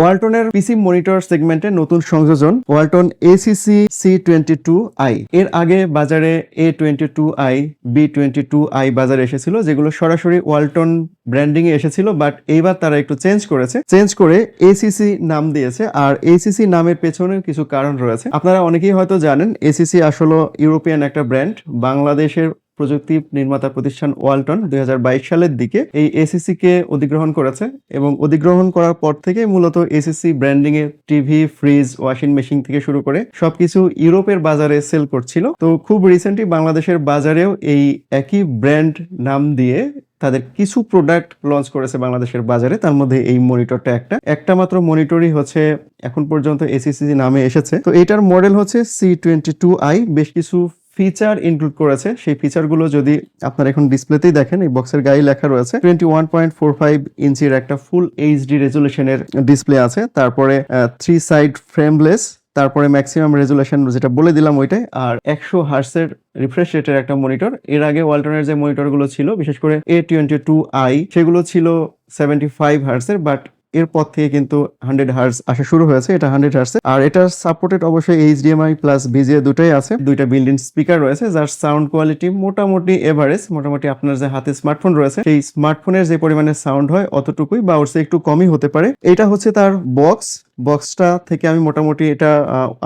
ওয়ালটনের পিসি monitor সেগমেন্টের নতুন সংযোজন, Walton ACC C twenty two I এর আগে বাজারে A twenty two I B twenty two I বাজারে এসেছিল, যেগুলো সরাসরি ওয়ালটন ব্র্যান্ডিং এ এসেছিল বাট এইবার তারা একটু চেঞ্জ করেছে। চেঞ্জ করে এসিসি নাম দিয়েছে, আর এসিসি নামের পেছনে কিছু কারণ রয়েছে। আপনারা অনেকেই হয়তো জানেন এসিসি আসলে ইউরোপিয়ান একটা ব্র্যান্ড বাংলাদেশের প্রযুক্তি নির্মাতা প্রতিষ্ঠান ওয়ালটন দুই হাজার বাইশ সালের দিকে এই এসিসি কে অধিগ্রহণ করেছে এবং অধিগ্রহণ করার পর থেকে মূলত এসিসি ব্র্যান্ডিং এ টিভি, ফ্রিজ, ওয়াশিং মেশিন থেকে শুরু করে সবকিছু ইউরোপের বাজারে সেল করছিল। তো খুব রিসেন্টলি বাংলাদেশের বাজারেও এই একই ব্র্যান্ড নাম দিয়ে তাদের কিছু প্রোডাক্ট লঞ্চ করেছে বাংলাদেশের বাজারে। তার মধ্যে এই মনিটরটা একটা। একটা মাত্র মনিটরই হচ্ছে এখন পর্যন্ত এসিসি নামে এসেছে। তো এটার মডেল হচ্ছে সি টোয়েন্টি টু আই বেশ কিছু ফিচার ইনক্লুড করেছে। সেই ফিচারগুলো যদি আপনারা এখন ডিসপ্লেতেই দেখেন, এই বক্সের গায়ে লেখা রয়েছে twenty one point four five ইঞ্চির একটা ফুল এইচডি রেজুলেশনের ডিসপ্লে আছে। তারপরে থ্রি সাইড ফ্রেমলেস তারপরে ম্যাক্সিমাম রেজুলেশন যেটা বলে দিলাম ওইটাই, আর একশো হার্সের রিফ্রেশ রেটের একটা মনিটর এর আগে ওয়ালটনের যে মনিটরগুলো ছিল, বিশেষ করে এ টোয়েন্টি টু আই সেগুলো ছিল সেভেন্টি ফাইভ হার্সের বাট এরপর থেকে কিন্তু হান্ড্রেড হার্স আসা শুরু হয়েছে, এটা হান্ড্রেড হার্স আর এটা সাপোর্টেড অবশ্যই এইচডিএমআই প্লাস বিজিএ দুটাই আছে। দুইটা বিল্ডিং স্পিকার রয়েছে, যার সাউন্ড কোয়ালিটি মোটামুটি এভারেজ মোটামুটি আপনার যে হাতে স্মার্টফোন রয়েছে, সেই স্মার্টফোনের যে পরিমাণে সাউন্ড হয়, অতটুকুই বা ওর একটু কমই হতে পারে। এটা হচ্ছে তার বক্স বক্সটা থেকে আমি মোটামুটি এটা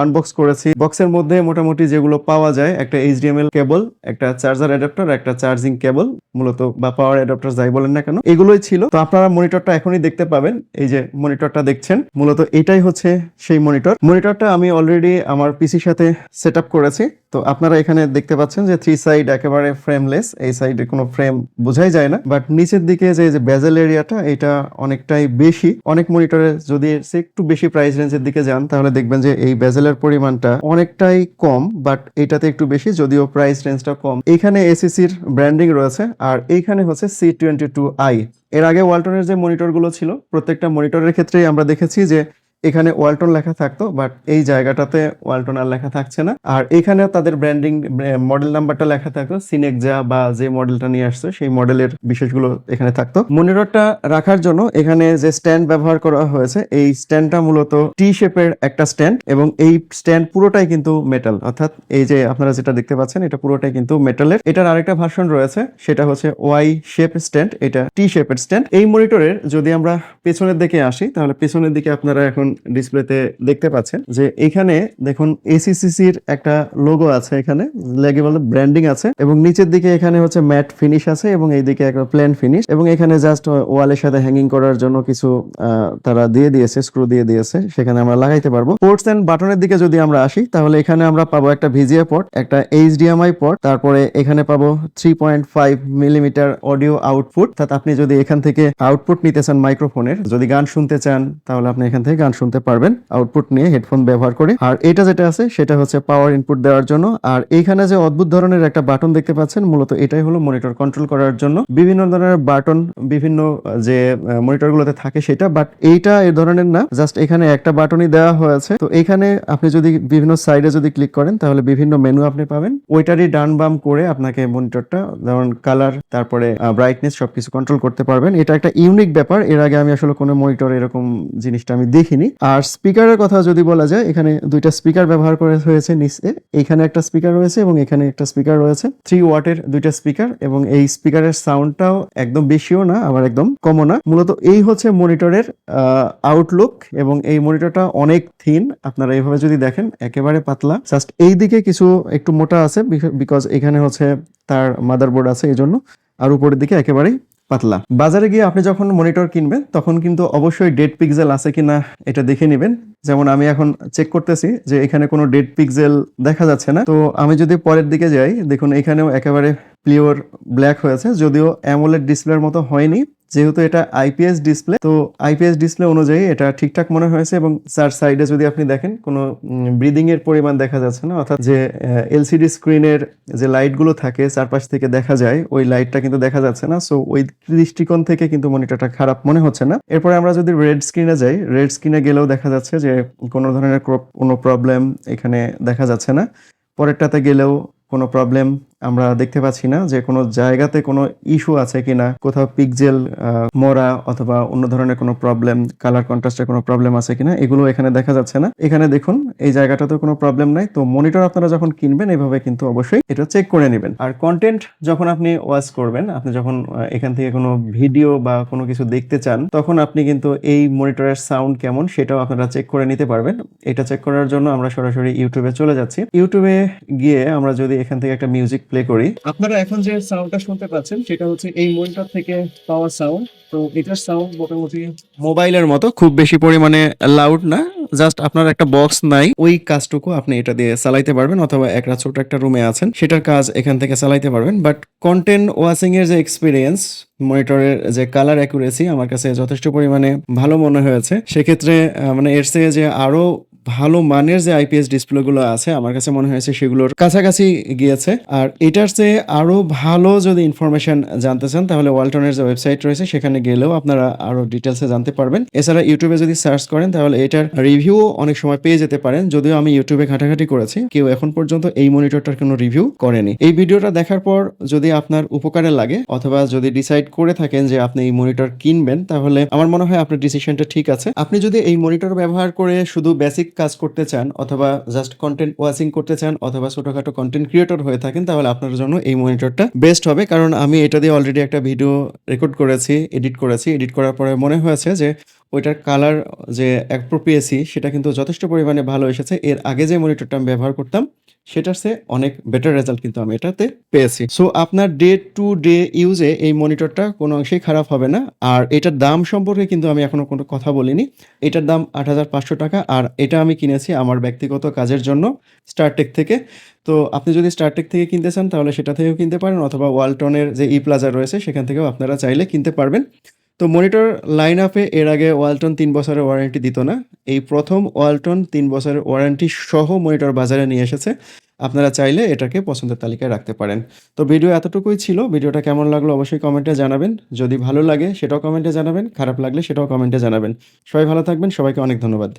আনবক্স করেছি। বক্সের মধ্যে মোটামুটি যেগুলো পাওয়া যায়, একটা এইচডিএমএল কেবল একটা চার্জার অ্যাডাপ্টার একটা চার্জিং কেবল মূলত বা পাওয়ার অ্যাডাপ্টার যাই বলেন না কেন, এগুলোই ছিল। তো আপনারা মনিটরটা এখনই দেখতে পাবেন, এই যে মনিটরটা দেখছেন। মূলত এটাই হচ্ছে সেই মনিটর মনিটরটা আমি অলরেডি আমার পিসির সাথে সেট করেছি। তো আপনারা এখানে দেখতে পাচ্ছেন যে থ্রি সাইড একেবারে ফ্রেমলেস এই সাইডে কোনো ফ্রেম বোঝাই যায় না। বাট নিচের দিকে যে বেজেল এরিয়াটা এটা অনেকটাই বেশি। অনেক মনিটরে যদি একটু বেশি প্রাইস রেঞ্জের দিকে যান, তাহলে দেখবেন যে এই বেজেলের পরিমাণটা অনেকটাই কম বাট এটাতে একটু বেশি, যদিও প্রাইস রেঞ্জটা কম। এখানে এসিসির ব্র্যান্ডিং রয়েছে, আর এইখানে হচ্ছে সি টোয়েন্টি টু আই এর আগে ওয়ালটনের যে মনিটরগুলো ছিল, প্রত্যেকটা মনিটরের ক্ষেত্রেই আমরা দেখেছি যে এখানে ওয়ালটন লেখা থাকতো বাট এই জায়গাটাতে ওয়ালটন আর লেখা থাকছে না। আর এখানে তাদের ব্র্যান্ডিং মডেল নাম্বারটা লেখা থাকতো সিনেকজা বা যে মডেলটা নিয়ে আসছে, সেই মডেলের বিশেষগুলো এখানে থাকতো। মনিটরটা রাখার জন্য এখানে যে স্ট্যান্ড ব্যবহার করা হয়েছে, এই স্ট্যান্ডটা মূলত টি শেপের একটা স্ট্যান্ড এবং এই স্ট্যান্ড পুরোটাই কিন্তু মেটাল অর্থাৎ এই যে আপনারা যেটা দেখতে পাচ্ছেন, এটা পুরোটাই কিন্তু মেটালের এটার আরেকটা ভার্সন রয়েছে, সেটা হচ্ছে ওয়াই শেপ স্ট্যান্ড এটা টি শেপের স্ট্যান্ড এই মনিটরের যদি আমরা পেছনের দিকে আসি, তাহলে পেছনের দিকে আপনারা এখন ডিসপ্লেতে দেখতে পাচ্ছেন যে এখানে দেখুন এসিসিসির একটা লোগো আছে এখানে লেগে বলে ব্র্যান্ডিং আছে, এবং নিচের দিকে এখানে হচ্ছে ম্যাট ফিনিশ আছে, এবং এইদিকে একটা প্লেন ফিনিশ এবং এখানে জাস্ট ওয়ালের সাথে হ্যাঙ্গিং করার জন্য কিছু তারা দিয়ে দিয়েছে স্ক্রু দিয়ে দিয়েছে, সেখানে আমরা লাগাইতে পারব। পোর্টস এন্ড বাটনের দিকে যদি আমরা আসি, তাহলে এখানে আমরা পাবো একটা ভিজিএ পোর্ট একটা এইচডিএমআই পোর্ট তারপরে এখানে পাবো three point five millimetre audio output অর্থাৎ আপনি যদি এখান থেকে আউটপুট নিতে চান মাইক্রোফোনের যদি গান শুনতে চান, তাহলে আপনি এখান থেকে গান শুনতে পারবেন আউটপুট নিয়ে হেডফোন ব্যবহার করে। আর এটা যেটা আছে, সেটা হচ্ছে পাওয়ার ইনপুট দেওয়ার জন্য। আর এইখানে যে অদ্ভুত ধরনের একটা বাটন দেখতে পাচ্ছেন, মূলত এটাই হলো মনিটর কন্ট্রোল করার জন্য। বিভিন্ন ধরনের বাটন বিভিন্ন যে মনিটর গুলোতে থাকে সেটা বাট এইটা এই ধরনের না। জাস্ট এখানে একটা বাটনই দেওয়া হয়েছে। তো এখানে আপনি যদি বিভিন্ন সাইডে যদি ক্লিক করেন, তাহলে বিভিন্ন মেনু আপনি পাবেন। ওইটারই ডান বাম করে আপনাকে মনিটরটা যেমন কালার তারপরে ব্রাইটনেস সবকিছু কন্ট্রোল করতে পারবেন। এটা একটা ইউনিক ব্যাপার। এর আগে আমি আসলে কোনো মনিটর এরকম জিনিসটা আমি দেখিনি। আর স্পিকারের কথা যদি বলা যায়, এখানে দুইটা স্পিকার ব্যবহার করা হয়েছে নিচে। এখানে একটা স্পিকার রয়েছে এবং এখানে একটা স্পিকার রয়েছে। থ্রি ওয়াটের দুইটা স্পিকার এবং এই স্পিকারের সাউন্ডটাও একদম বেশিও না, আবার একদম কমও না। মূলত এই হচ্ছে মনিটরের আউটলুক এবং এই মনিটরটা অনেক থিন আপনারা এইভাবে যদি দেখেন, একেবারে পাতলা। জাস্ট এই দিকে কিছু একটু মোটা আছে বিকজ এখানে হচ্ছে তার মাদারবোর্ড আছে এই জন্য আর উপরের দিকে একেবারেই পাতলা। বাজারে গিয়ে আপনি যখন মনিটর কিনবেন, তখন কিন্তু অবশ্যই ডেড পিকজেল আছে কিনা এটা দেখে নেবেন। যেমন আমি এখন চেক করতেছি যে এখানে কোনো ডেড পিকজেল দেখা যাচ্ছে না। তো আমি যদি পরের দিকে যাই, দেখুন এখানেও একেবারে প্লিওর ব্ল্যাক হয়েছে, যদিও অ্যামোলেড ডিসপ্লের মতো হয়নি। যেহেতু এটা আইপিএস ডিসপ্লে তো আইপিএস ডিসপ্লে অনুযায়ী এটা ঠিকঠাক মনে হয়েছে এবং চার সাইডে যদি আপনি দেখেন, কোনো ব্রিদিং এর পরিমাণ দেখা যাচ্ছে না। অর্থাৎ যে এলসিডি স্ক্রিনের যে লাইটগুলো থাকে, চারপাশ থেকে দেখা যায়, ওই লাইটটা কিন্তু দেখা যাচ্ছে না। সো ওই দৃষ্টিকোণ থেকে কিন্তু মনিটরটা খারাপ মনে হচ্ছে না। এরপরে আমরা যদি রেড স্ক্রিনে যাই রেড স্ক্রিনে গেলেও দেখা যাচ্ছে যে, কোনো ধরনের কোনো প্রবলেম এখানে দেখা যাচ্ছে না। পরেরটাতে গেলেও কোনো প্রবলেম আমরা দেখতে পাচ্ছি না যে কোনো জায়গাতে কোনো ইস্যু আছে কিনা। কোথাও পিকজেল মরা অথবা অন্য ধরনের কোনো প্রবলেম, কালার কন্ট্রাস্টের কোনো প্রবলেম আছে কিনা, এগুলো এখানে দেখা যাচ্ছে না। এখানে দেখুন, এই জায়গাটাতে কোনো প্রবলেম নাই। তো মনিটর আপনারা যখন কিনবেন, এভাবে কিন্তু অবশ্যই এটা চেক করে নেবেন। আর কন্টেন্ট যখন আপনি ওয়াচ করবেন, আপনি যখন এখান থেকে কোনো ভিডিও বা কোনো কিছু দেখতে চান, তখন আপনি কিন্তু এই মনিটরের সাউন্ড কেমন সেটাও আপনারা চেক করে নিতে পারবেন। এটা চেক করার জন্য আমরা সরাসরি ইউটিউবে চলে যাচ্ছি। ইউটিউবে গিয়ে আমরা যদি এখান থেকে একটা মিউজিক প্লে করি। আপনারা এখন যে সাউন্ডটা শুনতে পাচ্ছেন সেটা হচ্ছে এই মনিটর থেকে পাওয়া সাউন্ড তো এটার সাউন্ড মোটামুটি মোবাইলের মতো খুব বেশি পরিমাণে লাউড না জাস্ট আপনার একটা বক্স নাই। ওই কাজটুকু আপনি এটা দিয়ে চালাইতে পারবেন অথবা একটা ছোট একটা রুমে আছেন সেটার কাজ এখান থেকে চালাইতে পারবেন। বাট কন্টেন্ট ওয়াচিং এর যে এক্সপিরিয়েন্স মনিটরের যে কালার অ্যাকুরেসি আমার কাছে যথেষ্ট পরিমাণে ভালো মনে হয়েছে। সেক্ষেত্রে মানে এর থেকে যে আরও ভালো মানের যে আইপিএস ডিসপ্লেগুলো আছে, আমার কাছে মনে হয়েছে সেগুলোর কাছাকাছি গিয়েছে। আর এটার চেয়ে আরও ভালো যদি ইনফরমেশন জানতে চান, তাহলে ওয়ালটনের যে ওয়েবসাইট রয়েছে, সেখানে গেলেও আপনারা আরও ডিটেলসে জানতে পারবেন। এছাড়া ইউটিউবে যদি সার্চ করেন, তাহলে এটার রিভিউ অনেক সময় পেয়ে যেতে পারেন। যদিও আমি ইউটিউবে ঘাটাঘাটি করেছি, কেউ এখন পর্যন্ত এই মনিটরটার কোনো রিভিউ করেনি। এই ভিডিওটা দেখার পর যদি আপনার উপকারে লাগে, অথবা যদি ডিসাইড করে থাকেন যে আপনি এই মনিটর কিনবেন, তাহলে আমার মনে হয় আপনার ডিসিশনটা ঠিক আছে। আপনি যদি এই মনিটর ব্যবহার করে শুধু বেসিক কাজ করতে চান অথবা জাস্ট কন্টেন্ট ওয়াচিং করতে চান অথবা ছোটখাটো কন্টেন্ট ক্রিয়েটর হয়ে থাকেন, তাহলে আপনার জন্য এই মনিটরটা বেস্ট হবে। কারণ আমি এটা দিয়ে অলরেডি একটা ভিডিও রেকর্ড করেছি এডিট করেছি। এডিট করার পরে মনে হয়েছে যে ওইটার কালার যে অ্যাপ্রোপ্রিয়েসি সেটা কিন্তু যথেষ্ট পরিমাণে ভালো এসেছে। এর আগে যে মনিটরটা আমি ব্যবহার করতাম, সেটার চেয়ে অনেক বেটার রেজাল্ট কিন্তু আমি এটাতে পেয়েছি। সো আপনার ডে টু ডে ইউজে এই মনিটরটা কোনো অংশেই খারাপ হবে না। আর এটার দাম সম্পর্কে কিন্তু আমি এখনও কোনো কথা বলিনি। এটার দাম আট হাজার পাঁচশো টাকা। আর এটা আমি কিনেছি আমার ব্যক্তিগত কাজের জন্য স্টারটেক থেকে। তো, আপনি যদি স্টারটেক থেকে কিনতে চান, তাহলে সেটা থেকেও কিনতে পারেন। অথবা ওয়ালটনের যে ই প্লাজা রয়েছে, সেখান থেকেও আপনারা চাইলে কিনতে পারবেন। তো মনিটর লাইন আপে এর আগে ওয়ালটন তিন বছরের ওয়ারেন্টি দিত না। এই প্রথম ওয়ালটন তিন বছরের ওয়ারেন্টি সহ মনিটর বাজারে নিয়ে এসেছে। আপনারা চাইলে এটাকে পছন্দের তালিকায় রাখতে পারেন। তো ভিডিও এতটুকুই ছিল। ভিডিওটা কেমন লাগল অবশ্যই কমেন্টে জানাবেন। যদি ভালো লাগে সেটাও কমেন্টে জানাবেন, খারাপ লাগলে সেটাও কমেন্টে জানাবেন। সবাই ভালো থাকবেন। সবাইকে অনেক ধন্যবাদ।